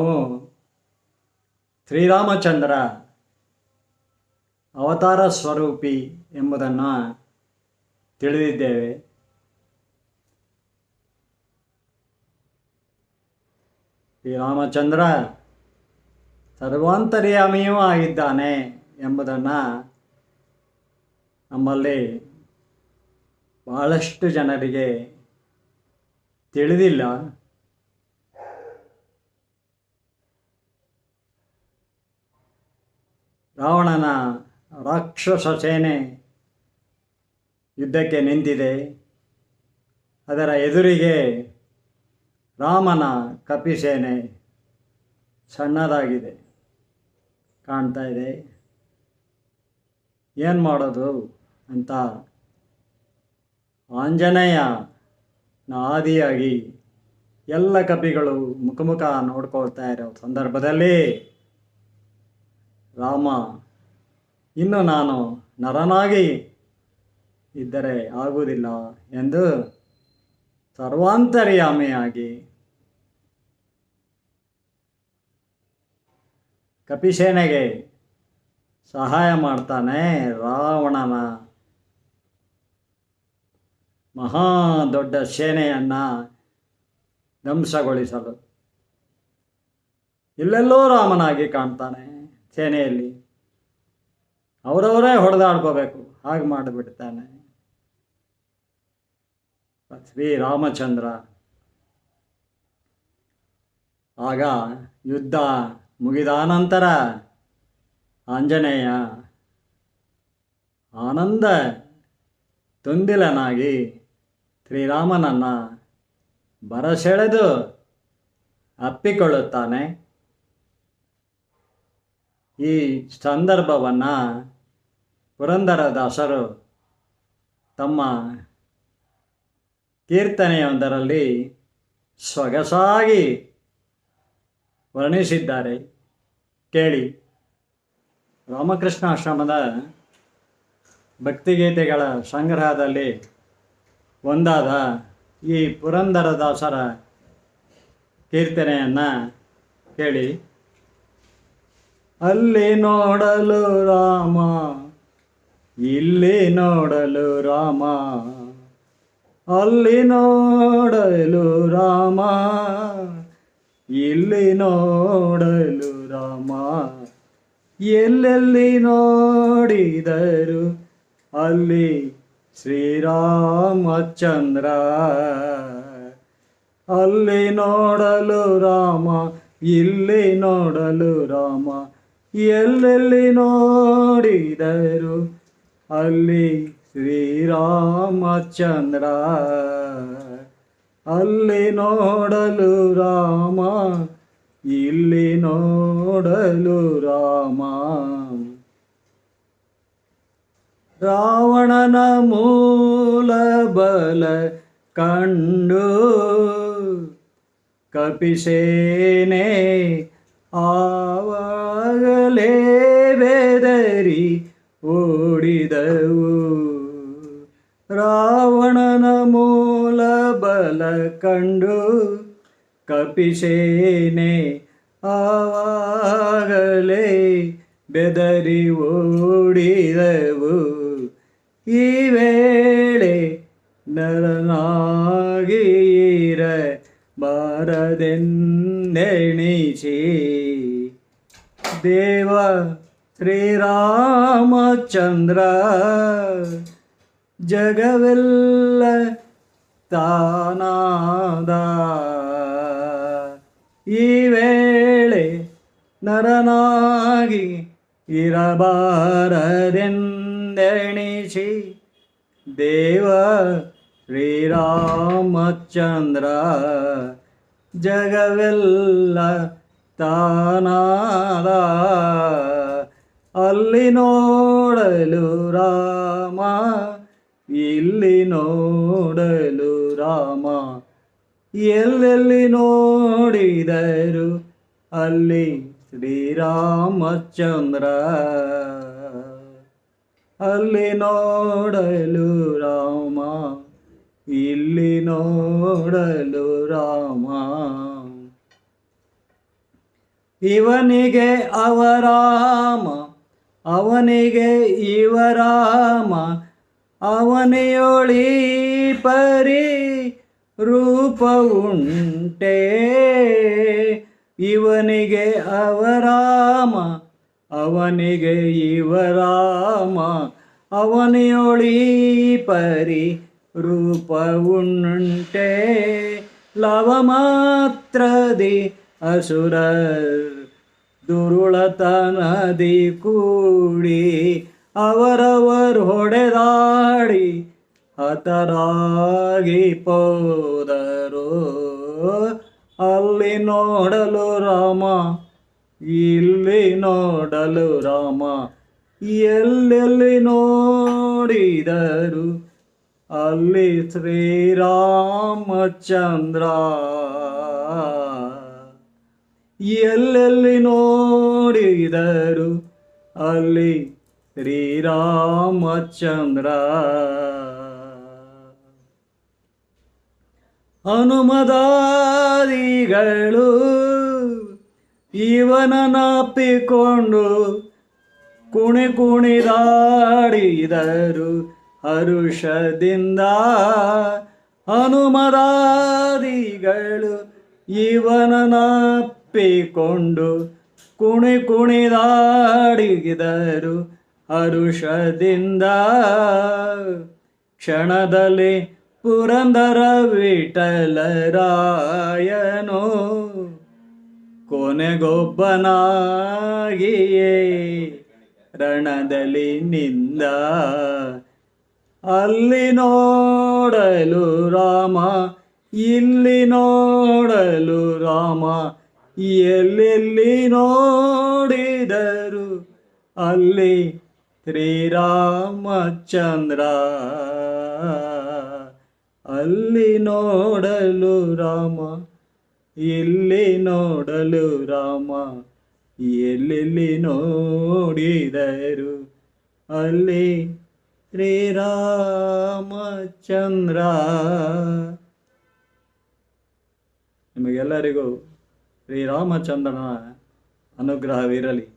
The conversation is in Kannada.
ನಾವು ಶ್ರೀರಾಮಚಂದ್ರ ಅವತಾರ ಸ್ವರೂಪಿ ಎಂಬುದನ್ನು ತಿಳಿದಿದ್ದೇವೆ. ಶ್ರೀರಾಮಚಂದ್ರ ಸರ್ವಾಂತರ್ಯಾಮಿಯೂ ಆಗಿದ್ದಾನೆ ಎಂಬುದನ್ನು ನಮ್ಮಲ್ಲಿ ಬಹಳಷ್ಟು ಜನರಿಗೆ ತಿಳಿದಿಲ್ಲ. ರಾವಣನ ರಾಕ್ಷಸ ಸೇನೆ ಯುದ್ಧಕ್ಕೆ ನಿಂತಿದೆ. ಅದರ ಎದುರಿಗೆ ರಾಮನ ಕಪಿಸೇನೆ ಸಣ್ಣದಾಗಿದೆ, ಕಾಣ್ತಾ ಇದೆ. ಏನು ಮಾಡೋದು ಅಂತ ಆಂಜನೇಯ ಆದಿಯಾಗಿ ಎಲ್ಲ ಕಪಿಗಳು ಮುಖಮುಖ ನೋಡ್ಕೊಳ್ತಾ ಇರೋ ಸಂದರ್ಭದಲ್ಲಿ ರಾಮ, ಇನ್ನು ನಾನು ನರನಾಗಿ ಇದ್ದರೆ ಆಗುವುದಿಲ್ಲ ಎಂದು ಸರ್ವಾಂತರ್ಯಾಮಿಯಾಗಿ ಕಪಿಸೇನೆಗೆ ಸಹಾಯ ಮಾಡ್ತಾನೆ ರಾವಣನ ಮಹಾ ದೊಡ್ಡ ಸೇನೆಯನ್ನು ಧ್ವಂಸಗೊಳಿಸಲು. ಇಲ್ಲೆಲ್ಲೋ ರಾಮನಾಗಿ ಕಾಣ್ತಾನೆ. ಸೇನೆಯಲ್ಲಿ ಅವರವರೇ ಹೊಡೆದಾಡ್ಕೋಬೇಕು. ಹಾಗೆ ಮಾಡಿಬಿಡ್ತಾನೆ. ಶ್ರೀರಾಮಚಂದ್ರ ಆಗ ಯುದ್ಧ ಮುಗಿದ ನಂತರ ಆಂಜನೇಯ ಆನಂದ ತುಂದಿಲನಾಗಿ ಶ್ರೀರಾಮನನ್ನು ಬರಸೆಳೆದು ಅಪ್ಪಿಕೊಳ್ಳುತ್ತಾನೆ. ಈ ಸಂದರ್ಭವನ್ನು ಪುರಂದರದಾಸರು ತಮ್ಮ ಕೀರ್ತನೆಯೊಂದರಲ್ಲಿ ಸೊಗಸಾಗಿ ವರ್ಣಿಸಿದ್ದಾರೆ. ಕೇಳಿ. ರಾಮಕೃಷ್ಣ ಆಶ್ರಮದ ಭಕ್ತಿಗೀತೆಗಳ ಸಂಗ್ರಹದಲ್ಲಿ ಒಂದಾದ ಈ ಪುರಂದರದಾಸರ ಕೀರ್ತನೆಯನ್ನು ಕೇಳಿ. ಅಲ್ಲಿ ನೋಡಲು ರಾಮ, ಇಲ್ಲಿ ನೋಡಲು ರಾಮ. ಅಲ್ಲಿ ನೋಡಲು ರಾಮ, ಇಲ್ಲಿ ನೋಡಲು ರಾಮ. ಎಲ್ಲೆಲ್ಲಿ ನೋಡಿದರು ಅಲ್ಲಿ ಶ್ರೀರಾಮಚಂದ್ರ. ಅಲ್ಲಿ ನೋಡಲು ರಾಮ, ಇಲ್ಲಿ ನೋಡಲು ರಾಮ. ಎಲ್ಲೆಲ್ಲಿ ನೋಡಿದರು ಅಲ್ಲಿ ಶ್ರೀರಾಮಚಂದ್ರ ಅಲ್ಲಿ ನೋಡಲು ರಾಮ, ಇಲ್ಲಿ ನೋಡಲು ರಾಮ. ರಾವಣನ ಮೂಲ ಬಲ ಕಂಡು ಕಪಿಸೇನೆ ಆವಾಗಲೇ ಬೆದರಿ ಓಡಿದವು. ರಾವಣನ ಮೂಲ ಬಲ ಕಂಡು ಕಪಿಸೇನೆ, ಆವಾಗಲೇ ಬೆದರಿ ಓಡಿದವು. ಈ ವೇಳೆ ನರನಾಗಿರ ಬಾರದೆಂದೆಣಿಸಿ ದೇವ ಶ್ರೀರಾಮಚಂದ್ರ ಜಗವೆಲ್ಲ ತಾನಾದ. ಈ ವೇಳೆ ನರನಾಗಿ ಇರಬಾರದೆಂದೆಣಿಸಿ ದೇವ ಶ್ರೀರಾಮಚಂದ್ರ ಜಗವೆಲ್ಲ ತಾನಾದ ಅಲ್ಲಿ ನೋಡಲು ರಾಮ, ಇಲ್ಲಿ ನೋಡಲು ರಾಮ. ಎಲ್ಲೆಲ್ಲಿ ನೋಡಿದರು ಅಲ್ಲಿ ಶ್ರೀರಾಮಚಂದ್ರ. ಅಲ್ಲಿ ನೋಡಲು ರಾಮ, ಇಲ್ಲಿ ನೋಡಲು ರಾಮ. ಇವನಿಗೆ ಅವರಾಮ, ಅವನಿಗೆ ಇವರಾಮ, ಅವನೆಯೊಳಿ ಪರಿ ರೂಪ ಉಂಟೆ. ಇವನಿಗೆ ಅವರಾಮ, ಅವನಿಗೆ ಇವರಾಮ, ಅವನೆಯೊಳಿ ಪರಿ ರೂಪವುಂಟೆ ಲವಮಾತ್ರದಿ ಅಸುರರ್ ದುರುಳತನದಿ ಕೂಡಿ ಅವರವರು ಹೊಡೆದಾಡಿ ಹತರಾಗಿ ಪೋದರು. ಅಲ್ಲಿ ನೋಡಲು ರಾಮ, ಇಲ್ಲಿ ನೋಡಲು ರಾಮ, ಎಲ್ಲೆಲ್ಲಿ ನೋಡಿದರು? ಅಲ್ಲಿ ಶ್ರೀರಾಮಚಂದ್ರ. ಎಲ್ಲೆಲ್ಲಿ ನೋಡಿದರು ಅಲ್ಲಿ ಶ್ರೀರಾಮಚಂದ್ರ. ಹನುಮದಾದಿಗಳು ಇವನನ್ನಪ್ಪಿಕೊಂಡು ಕುಣಿ ಕುಣಿದಾಡಿದರು ಹರುಷದಿಂದ. ಹನುಮದಾದಿಗಳು ಇವನನ್ನಪ್ಪಿಕೊಂಡು ಕುಣಿ ಕುಣಿದಾಡಿದರು ಅರುಷದಿಂದ ಕ್ಷಣದಲ್ಲಿ ಪುರಂದರ ವಿಠಲರಾಯನು ಕೊನೆಗೊಬ್ಬನಾಗಿಯೇ ರಣದಲ್ಲಿ ನಿಂದ. ಅಲ್ಲಿ ನೋಡಲು ರಾಮ, ಇಲ್ಲಿ ನೋಡಲು ರಾಮ ಎಲ್ಲೆಲ್ಲಿ ನೋಡಿದರು ಅಲ್ಲಿ ಶ್ರೀರಾಮಚಂದ್ರ. ಅಲ್ಲಿ ನೋಡಲು ರಾಮ ಎಲ್ಲಿ ನೋಡಲು ರಾಮ, ಎಲ್ಲೆಲ್ಲಿ ನೋಡಿದರು ಅಲ್ಲಿ ಶ್ರೀರಾಮಚಂದ್ರ. ನಿಮಗೆಲ್ಲರಿಗೂ ಶ್ರೀರಾಮಚಂದ್ರನ ಅನುಗ್ರಹವಿರಲಿ.